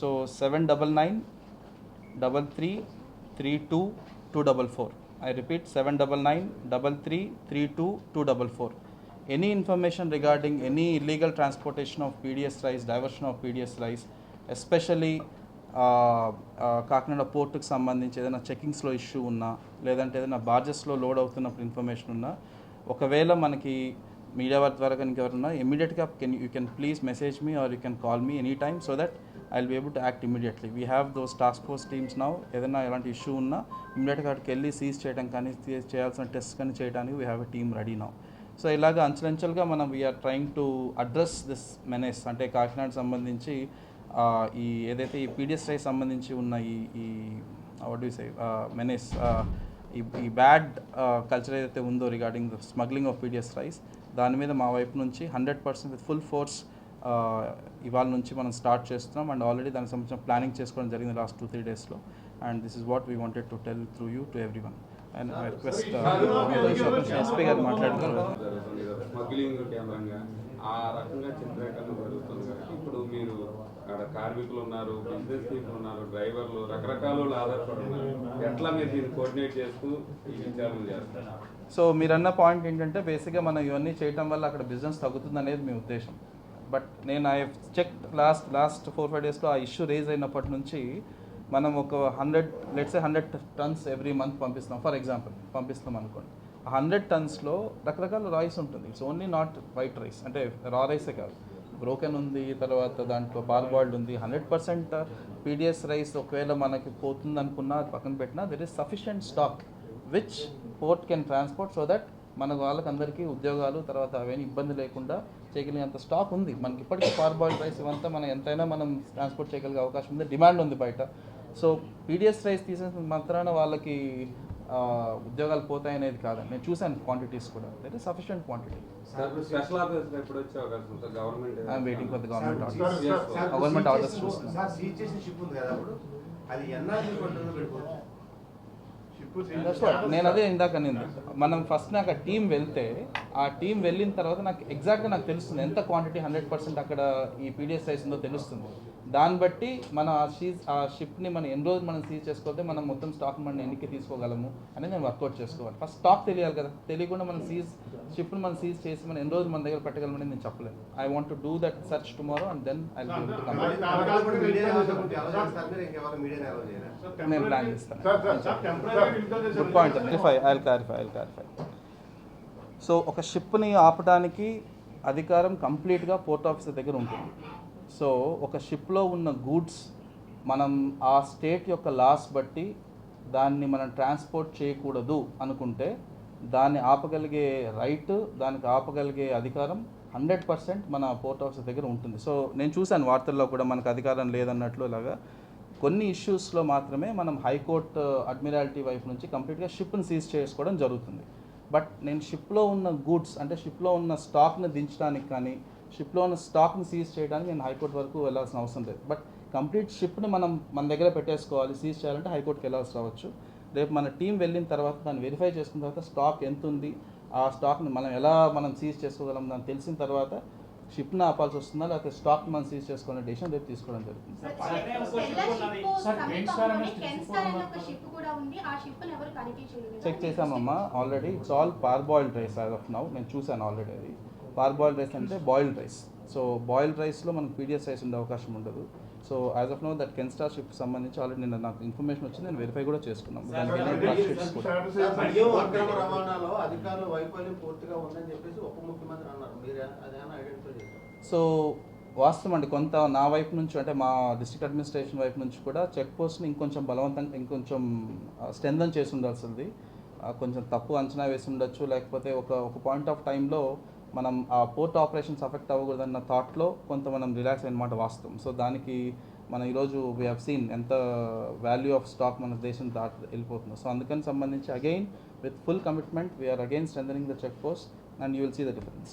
So seven double nine double three three two two double four. I repeat seven double nine double three three two two double four. Any information regarding any illegal transportation of PDS rice diversion of PDS rice especially Kakinada పోర్టుకు సంబంధించి ఏదైనా చెకింగ్స్లో issue ఉన్నా లేదంటే ఏదైనా బార్జెస్లో load అవుతున్నప్పుడు information ఉన్నా ఒకవేళ మనకి మీడియా వారి ద్వారా కనుక ఎవరన్నా ఇమీడియట్గా can you can please message me or you can call me any time so that I will be able to act immediately we have those task force teams now ఏదైనా ఎలాంటి ఇష్యూ ఉన్నా ఇమీడియట్గా అక్కడికి వెళ్ళి సీజ్ చేయడం కానీ చేయాల్సిన test కానీ చేయడానికి we have a team ready now so ఇలాగ అంచెలంచెలుగా మనం we are trying to address this menace అంటే కాకినాడ సంబంధించి ఈ ఏదైతే ఈ పీడిఎస్ఐ రైస్ సంబంధించి ఉన్న ఈ ఈ వాట్ యూ సే మెనేస్ ఈ ఈ బ్యాడ్ కల్చర్ ఏదైతే ఉందో regarding the smuggling of PDS rice దాని మీద మా వైపు నుంచి hundred percent with full force ఇవాళ నుంచి మనం స్టార్ట్ చేస్తున్నాం. అండ్ ఆల్రెడీ దానికి సంబంధించిన ప్లానింగ్ చేసుకోవడం జరిగింది లాస్ట్ టూ త్రీ డేస్లో. And this is what we wanted to tell through you to everyone. And I request SP గారు మాట్లాడుతున్నారు. ఆ రకంగా చిత్రీకరణ జరుగుతుంది ఇప్పుడు మీరు అక్కడ కార్మికులు ఉన్నారు బిజినెస్ పీపుల్ ఉన్నారు డ్రైవర్లు రకరకాల ఎట్లా మీరు దీన్ని కోఆర్డినేట్ చేస్తూ ఈ విచారణ చేస్తారు సో మీరన్న పాయింట్ ఏంటంటే బేసిక్గా మనం ఇవన్నీ చేయటం వల్ల అక్కడ బిజినెస్ తగ్గుతుంది అనేది మీ ఉద్దేశం. బట్ నేను I check last last four five డేస్లో ఆ ఇష్యూ రేజ్ అయినప్పటి నుంచి మనం ఒక hundred let's hundred tons every month పంపిస్తున్నాం. ఫర్ ఎగ్జాంపుల్ పంపిస్తాం అనుకోండి. ఆ హండ్రెడ్ టన్స్లో రకరకాల రైస్ ఉంటుంది. It's only not white rice. అంటే రా రైసే కాదు. బ్రోకెన్ ఉంది తర్వాత దాంట్లో పాల్ ఉంది. హండ్రెడ్ పర్సెంట్ పీడిఎస్ రైస్ ఒకవేళ మనకి పోతుంది అనుకున్నా అది పక్కన పెట్టినా there is sufficient stock which port can transport so that మన వాళ్ళకందరికీ ఉద్యోగాలు తర్వాత అవన్నీ ఇబ్బంది లేకుండా చేయగలిగేంత స్టాక్ ఉంది. మనకి ఇప్పటికీ పార్ బాయిల్డ్ రైస్ ఇవంతా మనం ఎంతైనా మనం ట్రాన్స్పోర్ట్ చేయగలిగే అవకాశం ఉంది. డిమాండ్ ఉంది బయట. సో పీడిఎస్ రైస్ తీసేసిన మాత్రాన వాళ్ళకి ఆ, ఉద్యోగాలు పోతాయనేది కాదండి నేను చూశాను క్వాంటిటీస్ కూడా. That is sufficient quantity special officer ఎప్పుడు వచ్చే అవకాశం ఉంటుంది government I'm waiting for the government orders government orders చేసిన- చూస్తున్నాం. సార్ సీజ్ చేసిన షిప్ ఉంది కదా అప్పుడు అది నేను అదే ఇందాక నేను మనం ఫస్ట్ నాకు ఆ టీం వెళ్తే ఆ టీం వెళ్ళిన తర్వాత నాకు ఎగ్జాక్ట్గా నాకు తెలుస్తుంది ఎంత క్వాంటిటీ హండ్రెడ్ పర్సెంట్ అక్కడ ఈ పీడిఎస్ సైజ్ ఉందో తెలుస్తుంది. దాన్ని బట్టి మనం ఆ సీజ్ ఆ షిప్ని మనం ఎన్ని రోజులు మనం సీజ్ చేసుకోతే మనం మొత్తం స్టాక్ మనం ఎన్నికి తీసుకోగలము అనేది నేను వర్కౌట్ చేసుకోవాలి. ఫస్ట్ స్టాక్ తెలియాలి కదా. తెలియకుండా మనం సీజ్ షిప్ని మనం సీజ్ చేసి మనం ఎన్ని రోజులు మన దగ్గర పెట్టగలమని నేను చెప్పలేను I want to do that search tomorrow and then I నేను ప్లాన్ చేస్తాను. Good point clarify I clarify I clarify so ఒక షిప్ని ఆపడానికి అధికారం కంప్లీట్గా పోర్ట్ ఆఫీసర్ దగ్గర ఉంటుంది. సో ఒక షిప్లో ఉన్న గూడ్స్ మనం ఆ స్టేట్ యొక్క లాస్ బట్టి దాన్ని మనం ట్రాన్స్పోర్ట్ చేయకూడదు అనుకుంటే దాన్ని ఆపగలిగే రైట్ దానికి ఆపగలిగే అధికారం హండ్రెడ్ పర్సెంట్ మన పోర్ట్ ఆఫీసర్ దగ్గర ఉంటుంది. సో నేను చూశాను వార్తల్లో కూడా మనకు అధికారం లేదన్నట్లు ఇలాగా. కొన్ని ఇష్యూస్లో మాత్రమే మనం హైకోర్టు uh, అడ్మిరాలిటీ వైపు నుంచి కంప్లీట్గా షిప్ని సీజ్ చేసుకోవడం జరుగుతుంది. బట్ నేను షిప్లో ఉన్న గూడ్స్ అంటే షిప్లో ఉన్న స్టాక్ని దించడానికి కానీ షిప్లో ఉన్న స్టాక్ని సీజ్ చేయడానికి నేను హైకోర్టు వరకు వెళ్ళాల్సిన అవసరం లేదు. బట్ కంప్లీట్ షిప్ని మనం మన దగ్గర పెట్టేసుకోవాలి సీజ్ చేయాలంటే హైకోర్టుకి వెళ్ళాల్సి రావచ్చు. రేపు మన టీం వెళ్ళిన తర్వాత దాన్ని వెరిఫై చేసుకున్న తర్వాత స్టాక్ ఎంత ఉంది ఆ స్టాక్ని మనం ఎలా మనం సీజ్ చేసుకోగలం దాన్ని తెలిసిన తర్వాత షిప్ని ఆపాల్సి వస్తుందా లేకపోతే స్టాక్ మనం సీజ్ చేసుకునే డెసిషన్ రేపు తీసుకోవడం జరుగుతుంది. Check చేసామమ్మా already it's all parboiled rice as of now నేను చూశాను ఆల్రెడీ అది. పార్ బాయిల్డ్ రైస్ అంటే బాయిల్డ్ రైస్ సో బాయిల్డ్ రైస్లో మనకు పీడిఎస్ రైస్ ఉండే అవకాశం ఉండదు. So as of now that Kenstar ship సంబంధించి ఆల్రెడీ నేను నాకు ఇన్ఫర్మేషన్ వచ్చింది. నేను వెరిఫై కూడా చేసుకున్నాం. దానికి ట్రక్ షీట్స్ కూడా బియ్యం అక్రమ రవాణాలో అధికారుల వైఫల్యం పూర్తిగా ఉందని చెప్పేసి ఉప ముఖ్యమంత్రి అన్నారు. మీరు అదేనా ఐడెంటిఫై చేశారు? సో వాస్తవం అండి కొంత నా వైపు నుంచి అంటే మా డిస్ట్రిక్ట్ అడ్మినిస్ట్రేషన్ వైపు నుంచి కూడా చెక్ పోస్ట్ని ఇంకొంచెం బలవంతంగా ఇంకొంచెం స్ట్రెంథన్ చేసి ఉండాల్సింది. కొంచెం తప్పు అంచనా వేసి ఉండొచ్చు. లేకపోతే ఒక ఒక పాయింట్ ఆఫ్ టైంలో మనం ఆ పోర్ట్ ఆపరేషన్స్ అఫెక్ట్ అవ్వకూడదన్న థాట్లో కొంత మనం రిలాక్స్ అయినమాట వాస్తవం. సో దానికి మనం ఈరోజు వీ హ్యావ్ సీన్ ఎంత వాల్యూ ఆఫ్ స్టాక్ మన దేశం దాటి వెళ్ళిపోతుంది. సో అందుకని సంబంధించి again with full commitment we are again strengthening the check post and you will see the difference